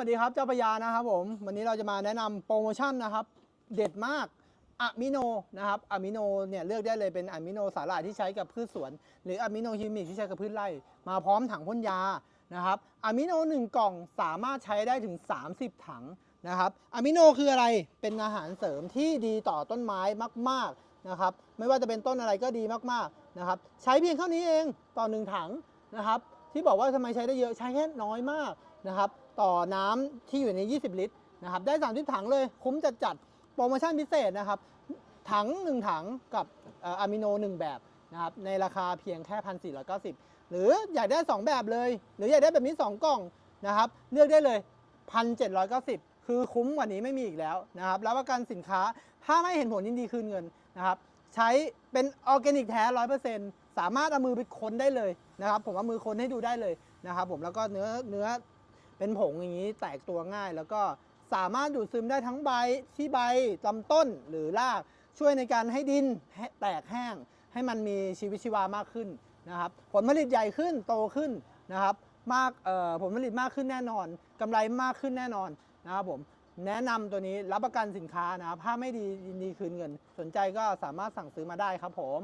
สวัสดีครับเจ้าพญานะครับผมวันนี้เราจะมาแนะนำโปรโมชั่นนะครับ เด็ดมากอะมิโนนะครับอะมิโนเนี่ยเลือกได้เลยเป็นอะมิโนสาหร่ายที่ใช้กับพืชสวน หรืออะมิโนฮิวมิกที่ใช้กับพืชไร่ มาพร้อมถังพ่นยานะครับอะมิโนหนึ่งกล่องสามารถใช้ได้ถึง 30 ถังนะครับอะมิโนคืออะไรเป็นอาหารเสริมที่ดีต่อต้นไม้มากๆนะครับไม่ว่าจะเป็นต้นอะไรก็ดีมากๆนะครับใช้เพียงเท่านี้เองต่อหนึ่งถังนะครับ ที่บอกว่าทำไมใช้ได้เยอะใช้แค่น้อยมากนะครับต่อน้ำที่อยู่ใน 20 ลิตรนะครับได้ 30 ถังเลยคุ้มจัดจัดโปรโมชั่นพิเศษนะครับถัง 1 ถังกับเอ่อะมิโน 1 แบบนะครับในราคาเพียงแค่ 1,490 หรืออยากได้ 2 แบบเลย หรืออยากได้แบบนี้ 2 กล่องนะครับเลือกได้เลย 1,790 คือคุ้มกว่านี้ไม่มีอีกแล้วนะครับรับประกันสินค้าถ้าไม่เห็นผลยินดีคืนเงินนะครับ ใช้เป็นออร์แกนิกแท้ร้อยเปอร์เซ็นต์สามารถเอามือไปค้นได้เลยนะครับ ผมเอามือค้นให้ดูได้เลยนะครับ ผมแล้วก็เนื้อเนื้อเป็นผงอย่างนี้แตกตัวง่าย แล้วก็สามารถดูดซึมได้ทั้งใบที่ใบลำต้นหรือรากช่วยในการให้ดินแหแตกแห้ง ให้มันมีชีวิตชีวามากขึ้นนะครับ ผลผลิตใหญ่ขึ้นโตขึ้นนะครับ มากเอ่อผลผลิตมากขึ้นแน่นอนกำไรมากขึ้นแน่นอนนะครับผม แนะนำตัวนี้รับประกันสินค้านะครับถ้าไม่ดียินดีคืนเงิน สนใจก็สามารถสั่งซื้อมาได้ครับผม